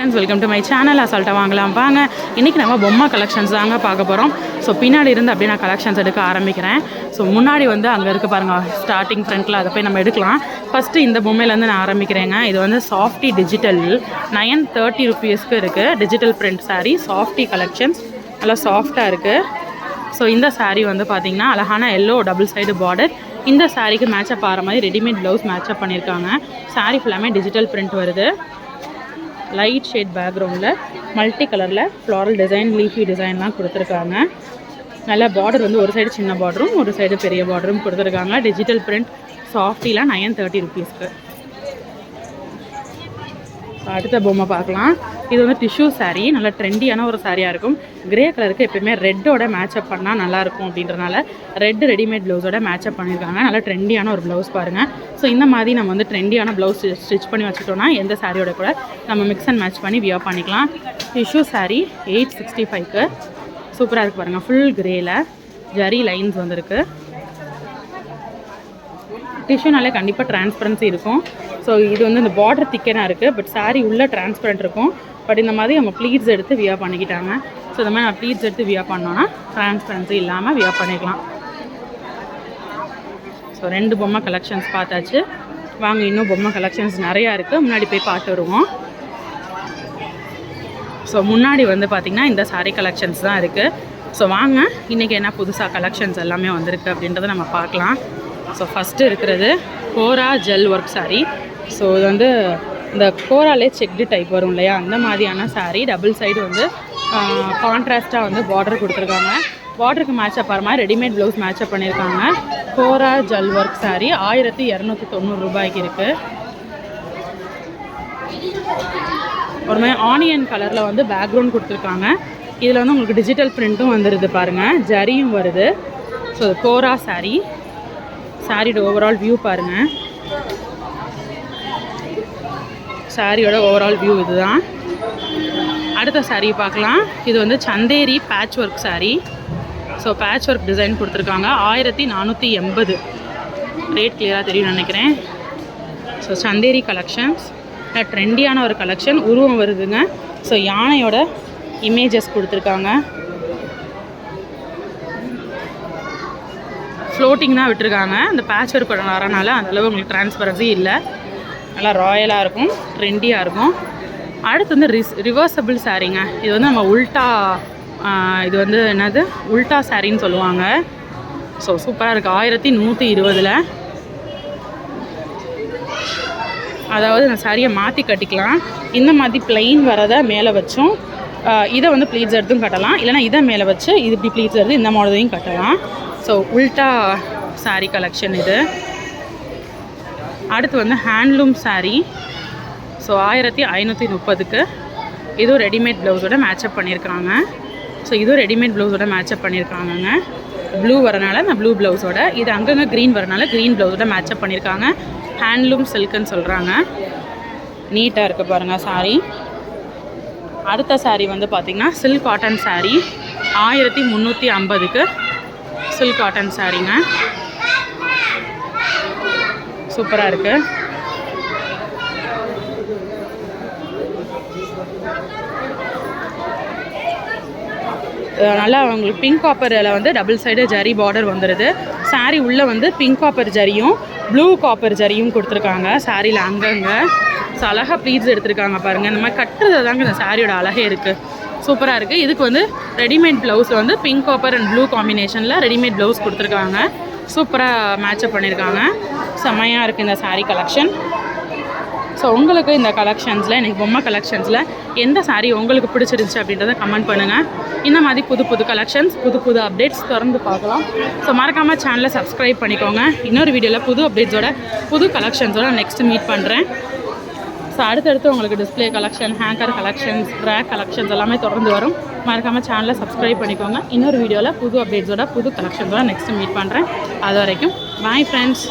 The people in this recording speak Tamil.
Friends welcome to my channel அசால்ட்டாக வாங்கலாம். வாங்க. இன்றைக்கி நம்ம பொம்மை கலெக்ஷன்ஸ் தாங்க பார்க்க போகிறோம் ஸோ பின்னாடி இருந்து அப்படியே நான் கலெக்ஷன்ஸ் எடுக்க ஆரம்பிக்கிறேன். ஸோ முன்னாடி வந்து அங்கே இருக்க பாருங்கள் ஸ்டார்டிங் ஃப்ரண்ட்டில் அதை போய் நம்ம எடுக்கலாம். ஃபஸ்ட்டு இந்த பொம்மையிலேருந்து நான் ஆரம்பிக்கிறேங்க. இது வந்து சாஃப்டி டிஜிட்டல் நயன் தேர்ட்டி ருபீஸ்க்கு இருக்குது digital print saree softy collections நல்லா சாஃப்டாக இருக்குது ஸோ இந்த சாரீ வந்து பார்த்திங்கன்னா அழகான எல்லோ டபுள் சைடு பார்டர் இந்த சாரீக்கு மேட்சப் ஆகிற மாதிரி ரெடிமேட் ப்ளவுஸ் மேட்சப் பண்ணியிருக்காங்க. சாரீ ஃபுல்லாமே டிஜிட்டல் பிரிண்ட் வருது. லைட் ஷேட் பேக்ரவுண்டில் மல்டி கலரில் ஃப்ளாரல் டிசைன் லீஃபி டிசைன்லாம் கொடுத்துருக்காங்க. நல்ல பார்டர் வந்து ஒரு சைடு சின்ன பார்டரும் ஒரு சைடு பெரிய பார்டரும் கொடுத்துருக்காங்க. டிஜிட்டல் பிரிண்ட் சாஃப்டிலாம் நயன் தேர்ட்டி ருபீஸ்க்கு அடுத்த பொம்மை பார்க்கலாம். இது வந்து டிஷ்யூ சாரீ நல்ல ட்ரெண்டியான ஒரு சாரியாக இருக்கும். கிரே கலருக்கு எப்பயுமே ரெட்டோட மேட்சப் பண்ணால் நல்லாயிருக்கும் அப்படின்றனால ரெட் ரெடிமேட் ப்ளவுஸோட மேட்சப் பண்ணியிருக்காங்க. நல்ல ட்ரெண்டியான ஒரு ப்ளவுஸ் பாருங்கள் ஸோ இந்த மாதிரி நம்ம வந்து ட்ரெண்டியான ப்ளவுஸ் ஸ்டிச் பண்ணி வச்சுட்டோம்னா எந்த சாரியோட கூட நம்ம மிக்ஸ் அண்ட் மேட்ச் பண்ணி வியர் பண்ணிக்கலாம். டிஷ்யூ சாரீ எயிட் சிக்ஸ்டி ஃபைவ்க்கு சூப்பராக இருக்குது பாருங்கள் ஃபுல் கிரேயில் ஜரி லைன்ஸ் வந்திருக்கு. டிஷ்யூனாலே கண்டிப்பாக டிரான்ஸ்பரன்சி இருக்கும். ஸோ இது வந்து இந்த பார்டர் திக்கனாக இருக்குது பட் saree உள்ளே டிரான்ஸ்பரண்ட் இருக்கும். பட் இந்த மாதிரி அவங்க ப்ளீட்ஸ் எடுத்து வியா பண்ணிக்கிட்டாங்க. ஸோ இந்த மாதிரி நான் ப்ளீட்ஸ் எடுத்து வியா பண்ணோன்னா டிரான்ஸ்பரன்சி இல்லாமல் வியா பண்ணிக்கலாம். ஸோ ரெண்டு பொம்மை கலெக்ஷன்ஸ் பார்த்தாச்சு. வாங்க இன்னும் பொம்மை கலெக்ஷன்ஸ் நிறையா இருக்குது முன்னாடி போய் பார்த்து வருவோம். ஸோ முன்னாடி வந்து பார்த்திங்கன்னா இந்த சாரீ கலெக்ஷன்ஸ் தான் இருக்குது ஸோ வாங்க இன்றைக்கி என்ன புதுசாக கலெக்ஷன்ஸ் எல்லாமே வந்திருக்கு அப்படின்றத நம்ம பார்க்கலாம். ஸோ ஃபஸ்ட்டு இருக்கிறது kora gel work saree. So இது வந்து இந்த கோராலே செக்டு டைப் வரும் இல்லையா? அந்த மாதிரியான சாரீ டபுள் சைடு வந்து கான்ட்ராஸ்ட்டாக வந்து பார்டர் கொடுத்துருக்காங்க. பார்டருக்கு மேட்சப் ஆகிற மாதிரி ரெடிமேட் ப்ளவுஸ் மேட்சப் பண்ணியிருக்காங்க. கோரா ஜல் ஒர்க் saree ஆயிரத்தி இரநூத்தி தொண்ணூறு ரூபாய்க்கு இருக்குது ஒரு மாதிரி ஆனியன் கலரில் வந்து பேக்ரவுண்ட் கொடுத்துருக்காங்க. இதில் வந்து உங்களுக்கு டிஜிட்டல் பிரிண்ட்டும் வந்துடுது பாருங்கள் ஜரியும் வருது. ஸோ கோரா சாரீ சாரியோட ஓவரால் வியூ பாருங்கள் சாரியோட ஓவரால் வியூ இதுதான். அடுத்த saree பார்க்கலாம். இது வந்து Chanderi patch work saree so patch work design கொடுத்துருக்காங்க. ஆயிரத்தி நானூற்றி எண்பது. ரேட் கிளியராக தெரியும்னு நினைக்கிறேன். ஸோ சந்தேரி கலெக்ஷன்ஸ் ட்ரெண்டியான ஒரு கலெக்ஷன் உருவம் வருதுங்க. ஸோ யானையோட இமேஜஸ் கொடுத்துருக்காங்க. ஃப்ளோட்டிங் தான் விட்டுருக்காங்க. அந்த பேட்ச் ஒர்க் வரனால அந்தளவு உங்களுக்கு டிரான்ஸ்பரன்சி இல்லை. நல்லா ராயலாக இருக்கும் ட்ரெண்டியாக இருக்கும். அடுத்து வந்து ரிஸ் ரிவர்சபிள் சாரீங்க இது வந்து நம்ம உல்ட்டா இது வந்து என்னது? உல்ட்டா சாரின்னு சொல்லுவாங்க. ஸோ சூப்பராக இருக்குது ஆயிரத்தி நூற்றி இருபதில். அதாவது இந்த சாரியை மாற்றி கட்டிக்கலாம். இந்த மாதிரி பிளெயின் வரதை மேலே வச்சும் இதை வந்து ப்ளீட்ஸ் எடுத்தும் கட்டலாம். இல்லைனா இதை மேலே வச்சு இது இப்படி ப்ளீட்ஸ் எடுத்து இந்த மாடலையும் கட்டலாம். ஸோ உல்டா சாரீ கலெக்ஷன் இது. அடுத்து வந்து ஹேண்ட்லூம் சாரீ ஸோ ஆயிரத்தி ஐநூற்றி முப்பதுக்கு இதுவும் ரெடிமேட் ப்ளவுஸோட மேட்சப் பண்ணியிருக்காங்க ஸோ இதுவும் ரெடிமேட் ப்ளவுஸோட மேட்சப் பண்ணியிருக்காங்கங்க ப்ளூ வரனால நான் ப்ளூ ப்ளவுஸோட இது அங்கங்கே க்ரீன் வரனால க்ரீன் ப்ளவுஸோட மேட்சப் பண்ணியிருக்காங்க ஹேண்ட்லூம் சில்க்குன்னு சொல்கிறாங்க நீட்டாக இருக்குது பாருங்கள் சாரீ அடுத்த சாரீ வந்து பார்த்திங்கன்னா சில்க் காட்டன் சாரீ ஆயிரத்தி முந்நூற்றி ஐம்பதுக்கு சில்க் காட்டன் சாரீங்க சூப்பராக இருக்குது நல்லா உங்களுக்கு பிங்க் காப்பரில் வந்து டபுள் சைடு ஜரி பார்டர் வந்துடுது saree உள்ளே வந்து பிங்க் காப்பர் ஜரியும் ப்ளூ காப்பர் ஜரியும் கொடுத்துருக்காங்க. சாரியில் அங்கங்கே. ஸோ அழகாக ப்ளீட்ஸ் எடுத்திருக்காங்க பாருங்கள் இந்த மாதிரி கட்டுறது தாங்க இந்த சாரியோட அழகே இருக்குது சூப்பராக இருக்குது இதுக்கு வந்து ரெடிமேட் ப்ளவுஸ் வந்து பிங்க் காப்பர் அண்ட் ப்ளூ காம்பினேஷனில் ரெடிமேட் ப்ளவுஸ் கொடுத்துருக்காங்க. சூப்பராக மேட்சப் பண்ணியிருக்காங்க செம்மையாக இருக்குது இந்த சாரீ கலெக்ஷன் ஸோ உங்களுக்கு இந்த கலெக்ஷன்ஸில் எனக்கு பொம்மை கலெக்ஷன்ஸில் எந்த சாரீ உங்களுக்கு பிடிச்சிருந்துச்சு அப்படின்றத கமெண்ட் பண்ணுங்கள் இந்த மாதிரி புது புது கலெக்ஷன்ஸ் புது புது அப்டேட்ஸ் தொடர்ந்து பார்க்கலாம். ஸோ மறக்காமல் சேனலை சப்ஸ்கிரைப் பண்ணிக்கோங்க. இன்னொரு வீடியோவில் புது அப்டேட்ஸோட புது கலெக்ஷன்ஸோட நெக்ஸ்ட் மீட் பண்ணுறேன் ஸோ அடுத்தடுத்து உங்களுக்கு display collection hanger collections track collections எல்லாமே தொடர்ந்து வரும். மறக்காமல் சேனலை சப்ஸ்கிரைப் பண்ணிக்கோங்க. இன்னொரு வீடியோவில் புது அப்டேட்ஸோட புது கலெக்ஷன்ஸோட நெக்ஸ்ட் மீட் பண்ணுறேன் அது வரைக்கும் பாய் ஃப்ரெண்ட்ஸ்